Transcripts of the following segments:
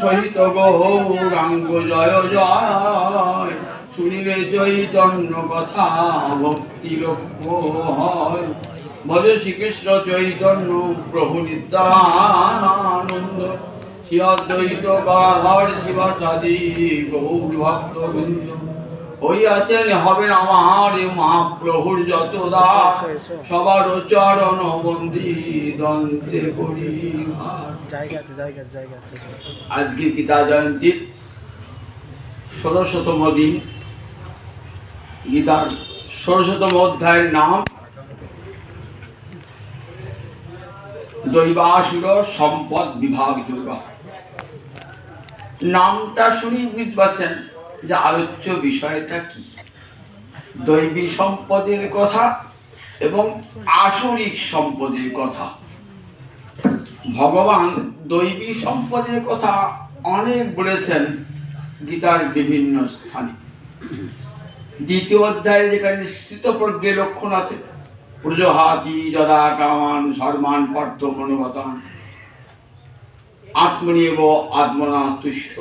সহিত গৌরাঙ্গ জয় জয় শুনিবে চৈতন্য কথা ভক্তি লক্ষ্য হয় ভজ শ্রীকৃষ্ণ চৈতন্য প্রভু নিত্যানন্দ। শ্রী অদ্বৈত গাধর শিবাচাদি গৌর ভক্ত বৃন্দ হইয়াছেন হবেন আমার মহাপ্রভুর যত দাস সবার চরণ বন্দি দন্তে করি। আজকে গীতা জয়ন্তীর ষোড়শতম দিন। গীতার ষোড়শতম অধ্যায়ের নাম দৈবাসুর সম্পদ বিভাগ দুর্গা। নামটা শুনেই বুঝতে পারছেন। যে আলোচ্য বিষয়টা কি? দৈবী সম্পদের কথা এবং আসরিক সম্পদের কথা। ভগবান দৈবী সম্পদের কথা অনেক বলেছেন গীতার বিভিন্ন স্থানে। দ্বিতীয় অধ্যায়ে যেখানে স্থিতপ্রজ্ঞে লক্ষণ আছে প্রজহাতি যদা কামান সর্মান পার্থ মনোগতান আত্মনিব আত্মনা তুষ্ট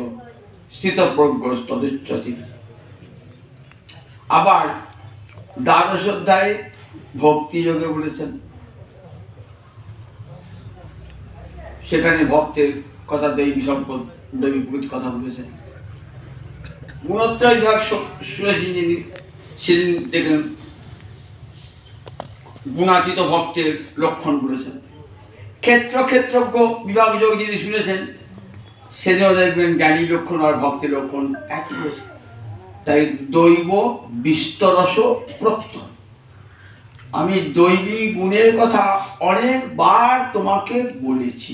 আবার দ্বাদশ অধ্যায়ে ভক্তি যোগে বলেছেন। সেখানে ভক্তের কথা দৈবী সম্পদ দৈবী প্রকৃতির কথা বলেছেন। গুণত্রয় বিভাগ শ- শুনেছেন যিনি, সেদিন দেখলেন গুণাচিত ভক্তের লক্ষণ বলেছেন। ক্ষেত্র ক্ষেত্রজ্ঞ বিভাগ যোগ যিনি শুনেছেন সেদিনও দেখবেন জ্ঞানী লক্ষণ আর ভক্তের লক্ষণ একই তাই দৈব বিস্তরস প্রত্য আমি দৈবী গুণের কথা অনেকবার তোমাকে বলেছি।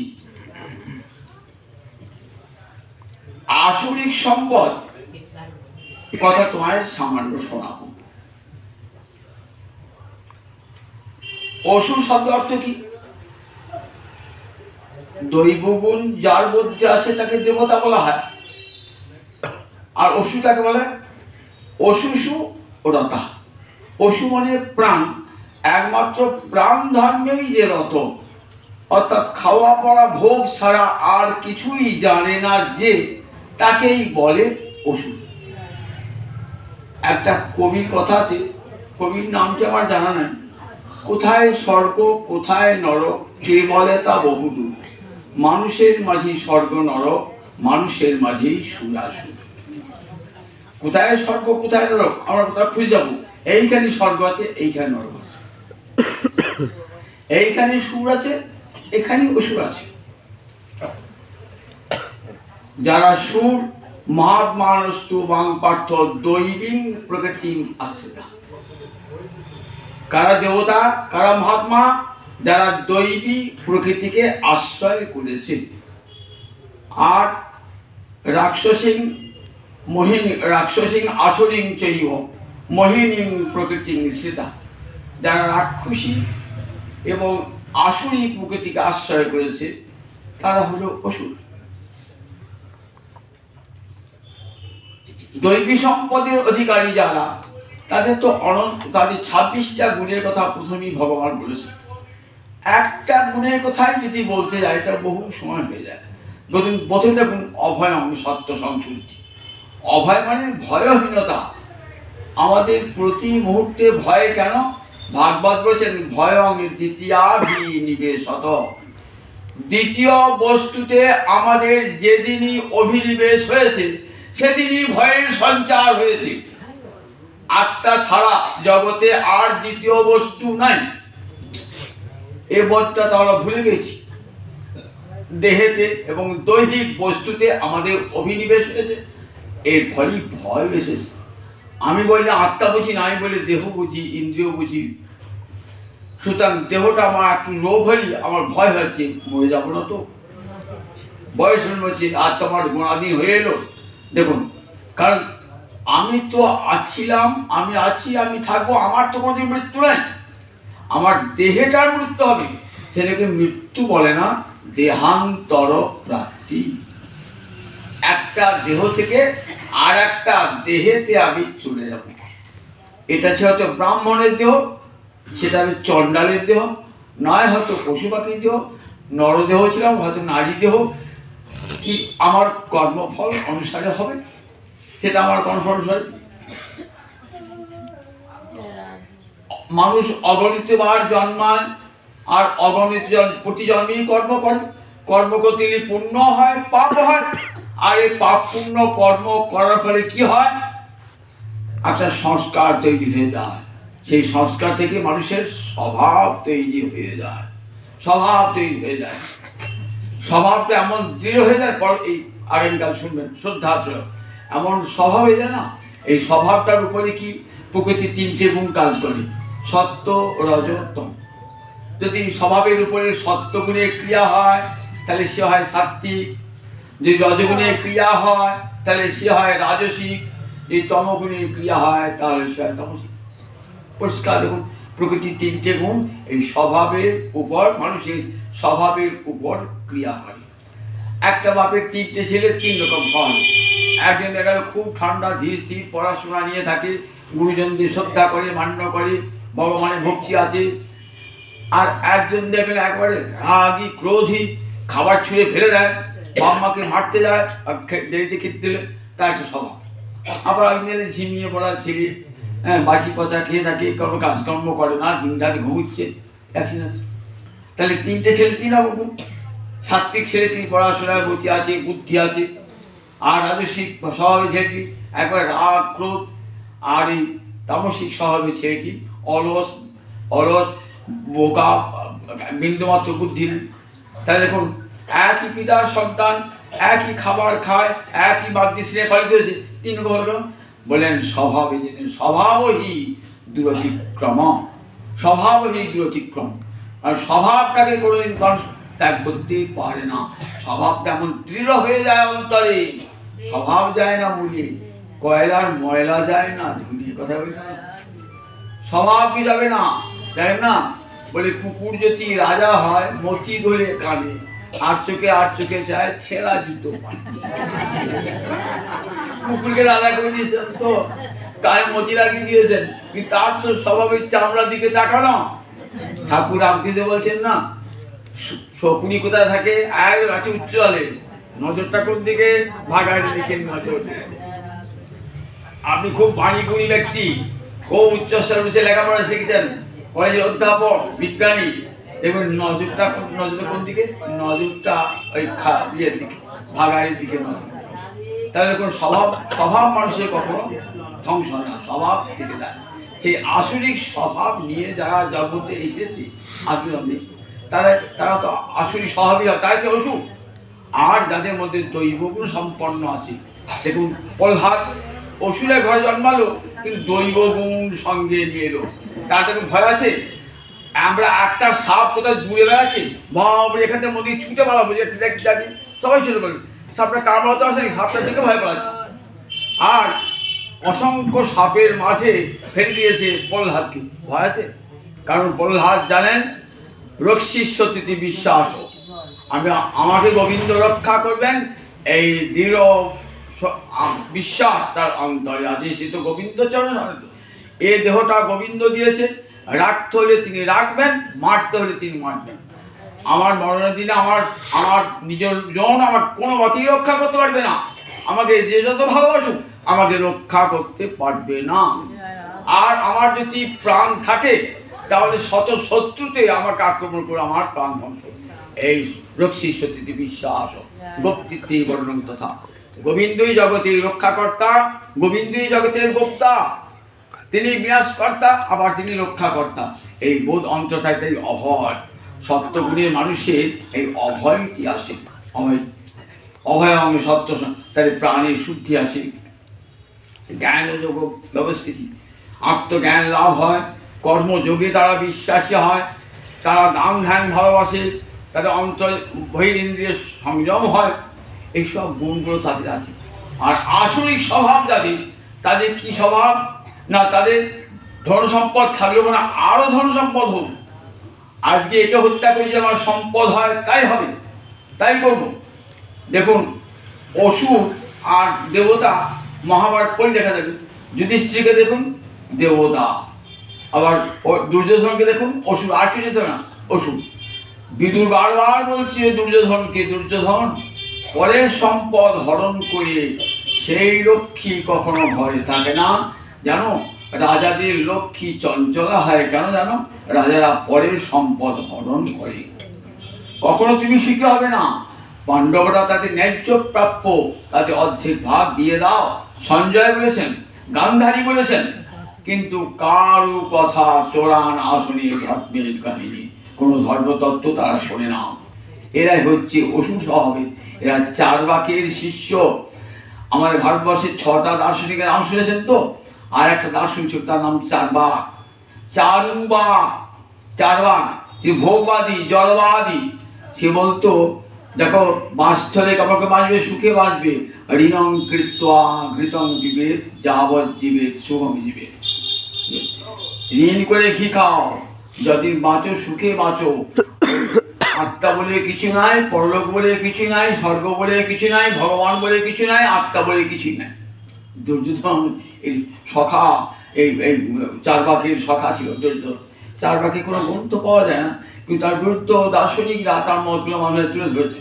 আসরিক সম্পদ কথা তোমায় সামান্য শোনাবো। অসুর শব্দ অর্থ কি? দৈব গুণ যার মধ্যে আছে তাকে দেবতা বলা হয়। আর অসু কাকে বলে? অসুসু রতা। পশু মানে প্রাণ। একমাত্র প্রাণ ধর্মেই যে রত। অর্থাৎ খাওয়া পড়া ভোগ ছাড়া আর কিছুই জানে না যে তাকেই বলে অসু। একটা কবির কথা আছে। কবির নামটি আমার জানা নাই। কোথায় স্বর্গ, কোথায় নরক, কে বলে তা বহুদূর। মানুষের মাঝেই স্বর্গ নরক, মানুষের মাঝেই সুরাসুর। কোথায় স্বর্গ, কোথায় নরক? আমরা কোথায় খুঁজে যাব? এইখানে স্বর্গ আছে, এইখানে নরক আছে। এইখানে সুর আছে এখানে অসুর আছে। যারা সুর মাদ মানস্তু বাং পার্থ দৈবিং প্রকৃতিম আশ্রিতা। কারা দেবতা, কারা মহাত্মা? যারা দৈবী প্রকৃতিকে আশ্রয় করেছে আর রাক্ষসিং, মোহিনী, রাক্ষসিং আসরিং চৈব, মোহিনীং প্রকৃতি নিশ্চিতা যারা রাক্ষসী এবং আসুরি প্রকৃতিকে আশ্রয় করেছে, তারা হলো অসুর। দৈবী সম্পদের অধিকারী যারা, তাদের তো অনন্ত, তাদের ছাব্বিশটা গুণের কথা প্রথমেই ভগবান বলেছে একটা গুণের কথাই যদি বলতে যাই তার বহু সময় হয়ে যায়। ধরুন প্রথম দেখুন অভয়ম সত্য সংশুদ্ধি অভয় মানে ভয়হীনতা। আমাদের প্রতি মুহূর্তে ভয়ে কেন? ভাগবত বলেছেন, ভয়ং দ্বিতীয়াভি নিবেশত দ্বিতীয় বস্তুতে আমাদের যেদিনই অভিনিবেশ হয়েছে, সেদিনই ভয়ের সঞ্চার হয়েছে। আত্মা ছাড়া জগতে আর দ্বিতীয় বস্তু নাই। এ বোধটা তো আমরা ভুলে গেছি। দেহেতে এবং দৈহিক বস্তুতে আমাদের অভিনিবেশ হয়েছে। এর ফলেই ভয় এসেছে। আমি বললে আত্মা বুঝি, না, আমি বলে দেহ বুঝি, ইন্দ্রিয় বুঝি। সুতরাং দেহটা আমার একটু রোগ হলি আমার ভয় হচ্ছে, মরে যাব না তো। বয়স হচ্ছে আর তোমার গুণাধীন হয়ে এলো? দেখুন, কারণ আমি তো আছিলাম, আমি আছি, আমি থাকব, আমার তো কোনোদিন মৃত্যু নাই। আমার দেহেটার মৃত্যু হবে। সেটাকে মৃত্যু বলে না, দেহান্তর প্রাপ্তি। একটা দেহ থেকে আর একটা দেহেতে আমি চলে যাব। এটা ছিল হয়তো ব্রাহ্মণের দেহ, সেটা আমি চণ্ডালের দেহ, নয় হয়তো পশু পাখির দেহ, নরদেহ ছিলাম, হয়তো নারী দেহ। কি আমার কর্মফল অনুসারে হবে? সেটা আমার কর্মফল অনুসারে মানুষ অগণিত বার জন্মায় আর অগণিত প্রতি জন্মেই কর্ম করে। কর্ম করতে পুণ্য হয়, পাপ হয়, আর এই পাপ পুণ্য কর্ম করার ফলে কি হয়? একটা সংস্কার তৈরি হয়ে যায়। সেই সংস্কার থেকে মানুষের স্বভাব তৈরি হয়ে যায়। স্বভাব তৈরি হয়ে যায়। স্বভাবটা এমন দৃঢ় হয়ে যায়, পর এই আগামীকাল শুনবেন, শ্রদ্ধার্থ। এমন স্বভাব হয়ে যায় না? এই স্বভাবটার উপরে কি প্রকৃতির তিনটে গুণ কাজ করে? সত্য রজ তম যদি স্বভাবের উপরে সত্য গুণের ক্রিয়া হয়, তাহলে সে হয় সাত্বিক যদি রজগুণের ক্রিয়া হয়, তাহলে সে হয় রাজসিক। যদি তমগুণের ক্রিয়া হয়, তাহলে সে হয় তামসিক। পরিষ্কার দেখুন, প্রকৃতির তিনটে গুণ, এই স্বভাবের উপর, মানুষের স্বভাবের উপর ক্রিয়া করে একটা বাপের তিনটে ছেলে, তিন রকম ফল। একজন দেখা খুব ঠান্ডা ধীর স্থির পড়াশোনা নিয়ে থাকে, গুরুজনদের শ্রদ্ধা করে, মান্য করে। ভগবানের ভক্তি আছে। আর একজন দেখলে একবারে রাগী, ক্রোধী, খাবার ছুঁড়ে ফেলে দেয় বাম্মাকে মারতে যায়, আর দেরিতে খেতে দিলে তার একটা স্বভাব। আবার একজন এলে ঝিমিয়ে পড়া ছেলে হ্যাঁ বাসি পচা খেয়ে থাকে কোনো কাজকর্ম করে না, দিন রাত ঘুমুচ্ছে, একদিন আছে। তাহলে তিনটে ছেলে, তিন রকম। সাত্বিক ছেলেটি পড়াশোনায় গতি আছে, বুদ্ধি আছে। আর রাজস্বিক স্বভাবের ছেলেটি, একবার রাগ, ক্রোধ, আর এই তামসিক স্বভাবের ছেলেটি অলস অলস, বোকা, বিন্দুমাত্র বুদ্ধি নেই। তাহলে দেখুন, একই পিতার সন্তান, একই খাবার খায়, একই বাদ্যি শ্রেণি পালিত হয়েছে তিন কেন? বললেন স্বভাবে জেনে স্বভাবই দূরতিক্রম স্বভাবই দূরতিক্রম। আর স্বভাবটাকে কোনোদিন মানুষ ত্যাগ করতেই পারে না। স্বভাব তেমন দৃঢ় হয়ে যায় অন্তরে। স্বভাব যায় না মুড়ে কয়লার ময়লা যায় না ধুলিয়ে কথা বলি না স্বভাব কি যাবে না? তাই না? বলে, কুকুর যদি রাজা হয়, মতি গলে কানে আর চোখে আর চোখে চায়, ছেঁড়া জুতো কুকুরকে রাজা করে দিয়েছেন তো গায়ে মতি লাগিয়ে দিয়েছেন। কিন্তু তার তো স্বভাবের চামড়ার দিকে তাকানো ঠাকুর রামকৃষ্ণ বলছেন, না, শকুনি কোথায় থাকে? এক গাছে উচ্চলে নজরটা কোন দিকে? ভাগাড়ির দিকে নজর আপনি খুব বাণী গুণী ব্যক্তি। খুব উচ্চস্তর উঠে লেখাপড়া শিখেছেন। কলেজের অধ্যাপক, বিজ্ঞানী এবং নজরটা কোন- নজরটা কোন দিকে? নজরটা ওই ইয়ের দিকে, ভাগাড়ির দিকে নজর তাহলে দেখুন স্বভাব স্বভাব মানুষের কখনো ধ্বংস হয় না, স্বভাব থেকে যায়। সেই আসরিক স্বভাব নিয়ে যারা জগতে এসেছে আপনি তারা তারা তো আসরিক স্বভাবই হয়, তাই তো অসুখ। আর যাদের মধ্যে দৈবগুণ সম্পন্ন আছে, দেখুন, প্রহ্লাদ অসুরের ঘরে জন্মালো কিন্তু দৈব গুণ সঙ্গে নিয়ে এলো। তার দেখুন ভয় আছে? আমরা একটা সাপ কোথায় দূরে বেড়াচ্ছি? বাবরে এখান থেকে মন্দির ছুটে পালাবো যে দেখ জানি সবাই ছুটে পালাবে। সাপটা কামড়াতে আসে? নাকি সাপটার দিকে ভয় পাচ্ছে আর অসংখ্য সাপের মাঝে ফেলে দিয়েছে প্রহ্লাদকে ভয় আছে? কারণ প্রহ্লাদ জানেন রক্ষিষ্যতিথি বিশ্বাস। আমি, আমাকে গোবিন্দ রক্ষা করবেন, এই দৃঢ় বিশ্বাস তার অন্তরে আছে সে তো গোবিন্দ চরণ এ দেহটা গোবিন্দ দিয়েছে, রাখতে হলে তিনি রাখবেন, মারতে হলে তিনি মারবেন। আমার মরণের দিনে আমার আমার নিজের জন আমার কোনো মতেই রক্ষা করতে পারবে না। আমাকে যে যত ভালোবাসুক, আমাকে রক্ষা করতে পারবে না। আর আমার যদি প্রাণ থাকে, তাহলে শত শত্রুতে আমাকে আক্রমণ করে আমার প্রাণ ধ্বংস। এই রক্ষী সতীতি বিশ্বাস গোপ্তিত্বে বর্ণন তথা গোবিন্দই জগতের রক্ষাকর্তা, গোবিন্দই জগতের গোপ্তা। তিনি বিনাশকর্তা, আবার তিনি রক্ষাকর্তা। এই বোধ অন্তর্থায় তাই অভয়। সত্যগুণের মানুষের এই অভয়টি আসে? অভয় অভয় অঙ্গে সত্য তাদের প্রাণের শুদ্ধি আসে। জ্ঞান যোগ ব্যবস্থিতি। আত্মজ্ঞান লাভ হয়। কর্মযোগে তারা বিশ্বাসী হয়। তারা দান ধ্যান ভালোবাসে। তাদের অন্তর বহিরেন্দ্রিয় সংযম হয়। এইসব গুণগুলো তাদের আছে। আর আসরিক স্বভাব যাদের, তাদের কি স্বভাব? না, তাদের ধন সম্পদ থাকলেও না আরও ধন সম্পদ হোক। আজকে একে হত্যা করে যে আমার সম্পদ হয়, তাই হবে। তাই করব। দেখুন, অসুর আর দেবতা মহাভারত পড়ে দেখা যাবে। যুধিষ্ঠিরকে দেখুন, দেবতা। আবার দুর্যোধনকে দেখুন, অসুর। আর কিছু না, অসুর। বিদুর বারবার বলছে, দুর্যোধনকে, দুর্যোধন। পরের সম্পদ হরণ করে, সেই লক্ষ্মী কখনো ঘরে থাকে না। জানো, রাজাদের লক্ষ্মী চঞ্চলা হয়, কেন জানো? রাজারা পরের সম্পদ হরণ করে। কখনো তুমি সুখী হবে না। পাণ্ডবরা তাদের ন্যায্য প্রাপ্য তাদের অর্ধেক ভাগ দিয়ে দাও। সঞ্জয় বলেছেন, গান্ধারী বলেছেন, কিন্তু কারও কথা চোরান আসনে ধর্মের কাহিনী। কোনো ধর্মতত্ত্ব তারা শোনে না। এরাই হচ্ছে অসুর স্বভাবে এরা চার বাকের শিষ্য। আমাদের ভারতবর্ষের ছটা দার্শনিকের নাম শুনেছেন তো? আর একটা দার্শনিক ছিল, তার নাম চারবাক চারুবাক চারবাক সে ভোগবাদী, জলবাদী। সে বলতো, দেখো বাঁচলে কাপড়কে বাঁচবে, সুখে বাঁচবে। ঋণং কৃত্বা ঘৃতং জীবেত যাবৎ জীবেত শুভম জীবে ঋণ করে ঘি খাও। যদি বাঁচো, সুখে বাঁচো। আত্মা বলে কিছু নাই, পরলোক বলে কিছু নাই, স্বর্গ বলে কিছু নাই, ভগবান বলে কিছু নাই, আত্মা বলে কিছু নাই। দুর্যোধন, এই সখা, এই এই বাকির সখা ছিল দুর্যোধন। চার বাকি কোনো গ্রন্থ পাওয়া যায় না, কিন্তু তার গুরুত্ব দার্শনিকরা তার মতগুলো মানুষের তুলে ধরেছে।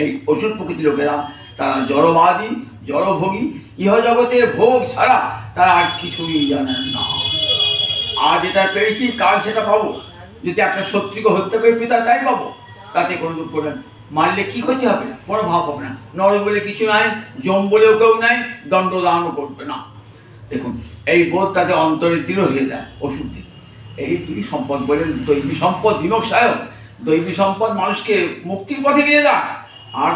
এই অসুর প্রকৃতির লোকেরা, তারা জড়বাদী, জড়ভোগী ইহ জগতের ভোগ ছাড়া তারা আর কিছুই জানেন না। আজ এটা পেয়েছি কাল সেটা পাবো। যদি একটা শত্রুকে হত্যা করে পিতা তাই পাবো, তাতে কোনো দুঃখ নেই। মারলে কি ক্ষতি হবে? কোনো ভাব হবে না। নর বলে কিছু নাই, জম বলেও কেউ নাই, দণ্ডদানও করবে না। দেখুন, এই বোধ তাতে অন্তরে দৃঢ় হয়ে যায়, ওষুধ এই দুই সম্পদ বলেন? দৈবী সম্পদ বিমোক্ষায়ক দৈবী সম্পদ মানুষকে মুক্তির পথে নিয়ে যায়। আর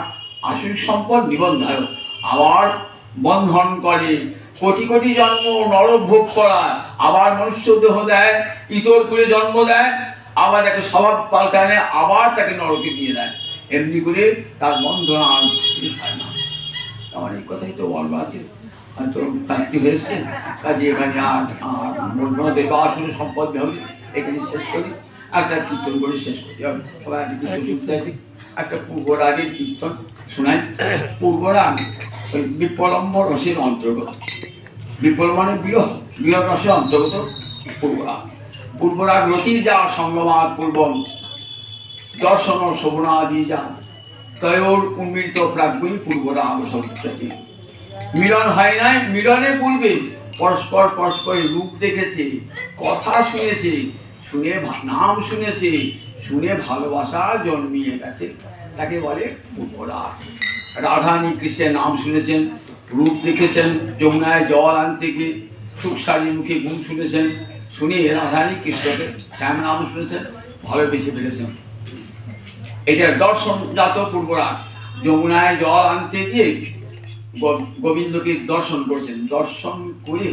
আসরিক সম্পদ নিবন্ধায়ক আবার বন্ধন করে, কোটি কোটি জন্ম নরভোগ করা আবার মনুষ্য দেহ দেয়, ইতর করে জন্ম দেয় আবার তাকে স্বভাব পাল্টায় নেয়, আবার তাকে নরকে দিয়ে দেয় এমনি করে তার বন্ধন আর হয় না। আমার এই কথাই তো বলব আছে। হয়তো প্রাপ্তি হয়েছে। কাজে এখানে আর দেখো আসলে সম্পদ হবে এখানে শেষ করি। একটা কীর্তন করে শেষ হবে সবাই একটা কীর্তন শুনতে আছে। একটা পূর্বরাগের কীর্তন শোনায় পূর্বরাগ ওই বিপ্লম্ব রসের অন্তর্গত। বিপ্লব মানে বিরহ বিরহ রসের অন্তর্গত পূর্বরাগ। পূর্বরাগ রতির যা সঙ্গমাত পূর্বম। দর্শন শোভনাদি যা। তয়োর উন্মিলিত প্রাজ্ঞই পূর্বরাগ সত্যি মিলন হয় নাই, মিলনে পূর্বে। পরস্পর পরস্পরের রূপ দেখেছে, কথা শুনেছে, শুনে নাম শুনেছে, শুনে ভালোবাসা জন্মিয়ে গেছে। তাকে বলে পূর্বরাগ। রাধানী কৃষ্ণের নাম শুনেছেন, রূপ দেখেছেন, যমুনায় জল আনতে গিয়ে সুখসারী মুখে গুণ শুনেছেন। শুনে রাধানী কৃষ্ণকে শ্যাম নাম শুনেছেন ভালোবেসে ফেলেছেন এটা দর্শনজাত পূর্বরা যমুনায় জল আনতে গিয়ে গোবিন্দকে দর্শন করছেন। দর্শন করে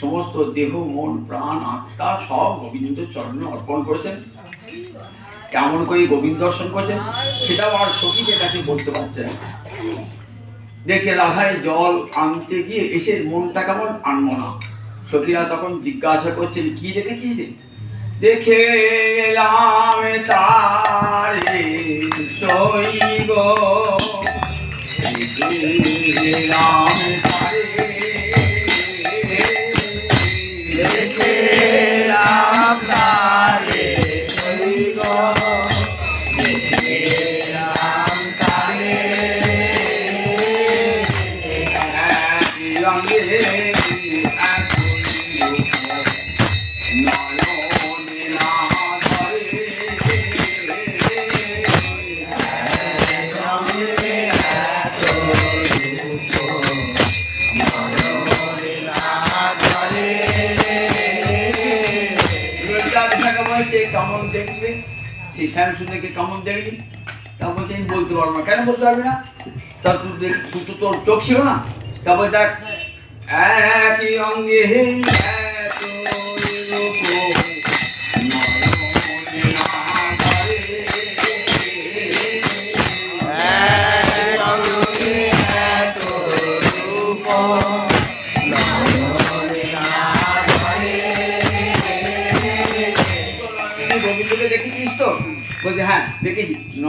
সমস্ত দেহ, মন, প্রাণ, আত্মা সব গোবিন্দ চরণে অর্পণ করেছেন। কেমন করে গোবিন্দ দর্শন করেছেন, সেটাও আর সখীকে কাছে বলতে পারছেন দেখে রাধায় জল আনতে গিয়ে এসে মনটা কেমন আনব না সখীরা তখন জিজ্ঞাসা করছেন কি দেখেছিস? দেখে এলাম তারে সইব দেখে এলাম কেমন দেখবে? সেই আমি বলতে পারব কেন বলতে পারবি না? তা তুই তোর চোখ ছিল না? তারপর দেখ, একই অঙ্গে এত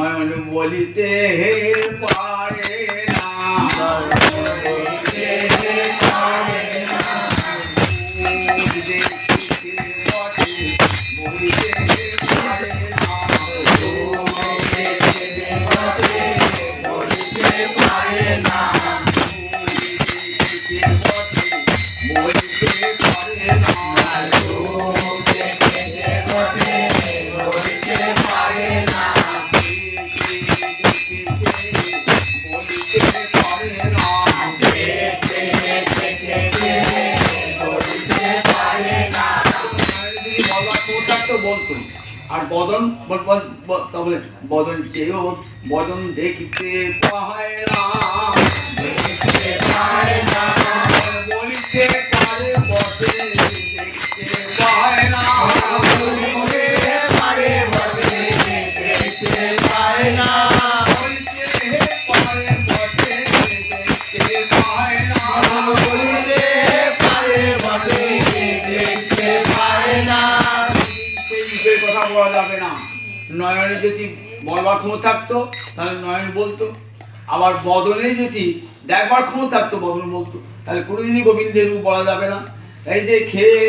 দেখেছি নয়ন বলিতে হে বদন বলে বদন চেয়েও বদন দেখিতে পায় না বলিতে পারে যদি বলবার ক্ষমতা থাকতো, তাহলে নয়ন বলতো। আবার বদনে যদি দেখবার ক্ষমতা থাকতো, বদন বলতো। তাহলে কোনোদিনই গোবিন্দের রূপ বলা যাবে না। এই যে খেয়ে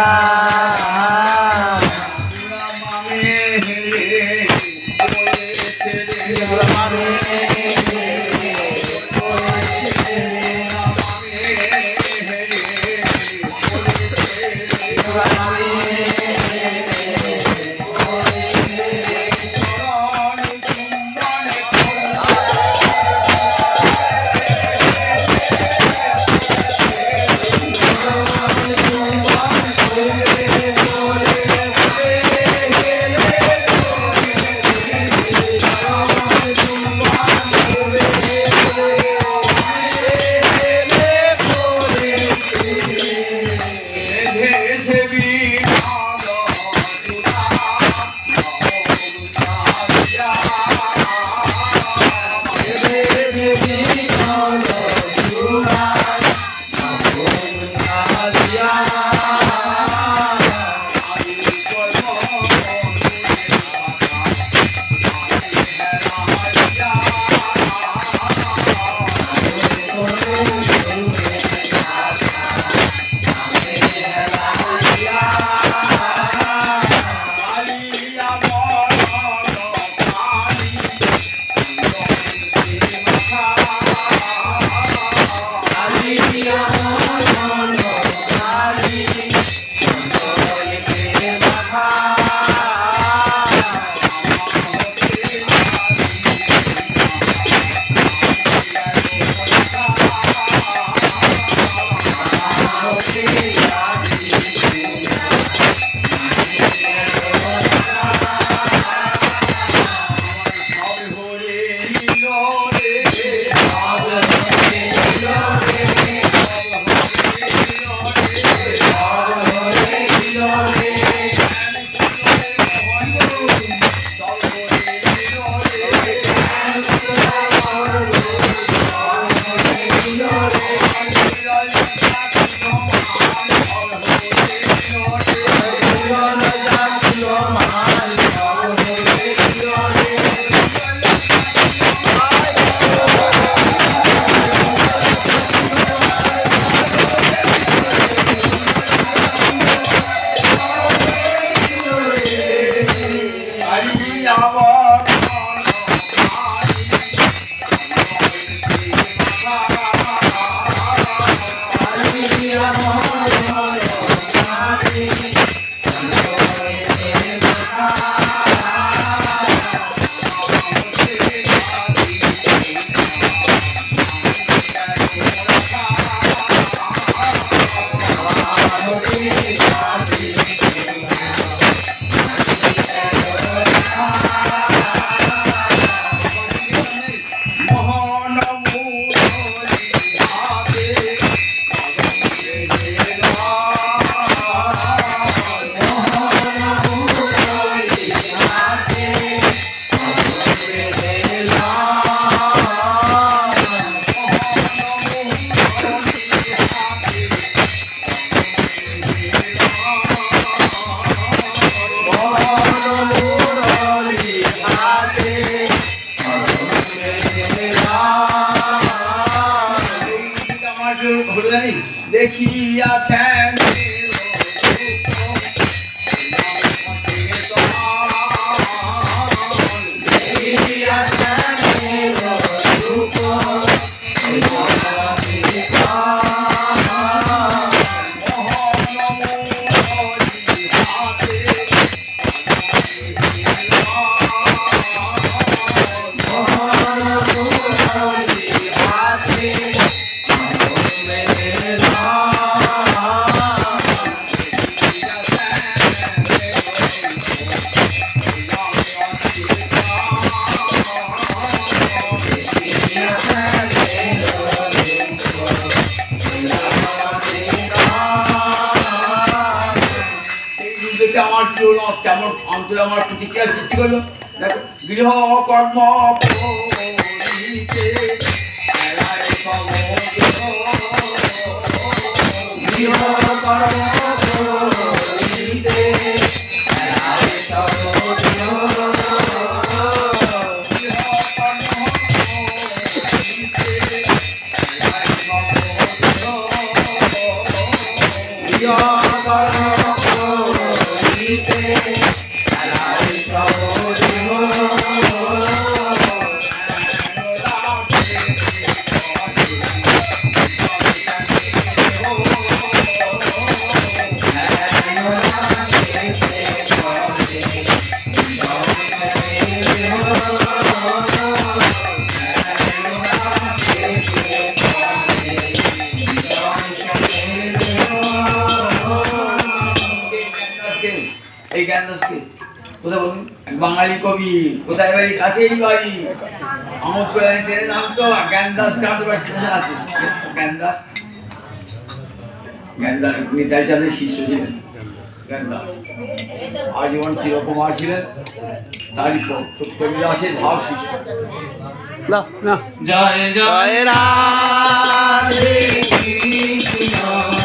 Dadah. Yeah. আমার চুল কেমন অন্তরে আমার প্রতিক্রিয়া সৃষ্টি করল? দেখো গৃহ কর্ম কোথায় বলুন? এক বাঙালি কবি কোথায় বাড়ি কাছেই বাড়ি। আমোদ করে আমি ট্রেনে নামতো আর জ্ঞানদাস কাঁদতে পারছি না আছে। জ্ঞানদাস? জ্ঞানদাস নিতাই চাঁদের শিষ্য ছিলেন। জ্ঞানদাস। আজীবন চিরকুমার ছিলেন। তারই ভাব শিষ্য। না না। জয় জয় রাধে কাল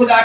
খুদা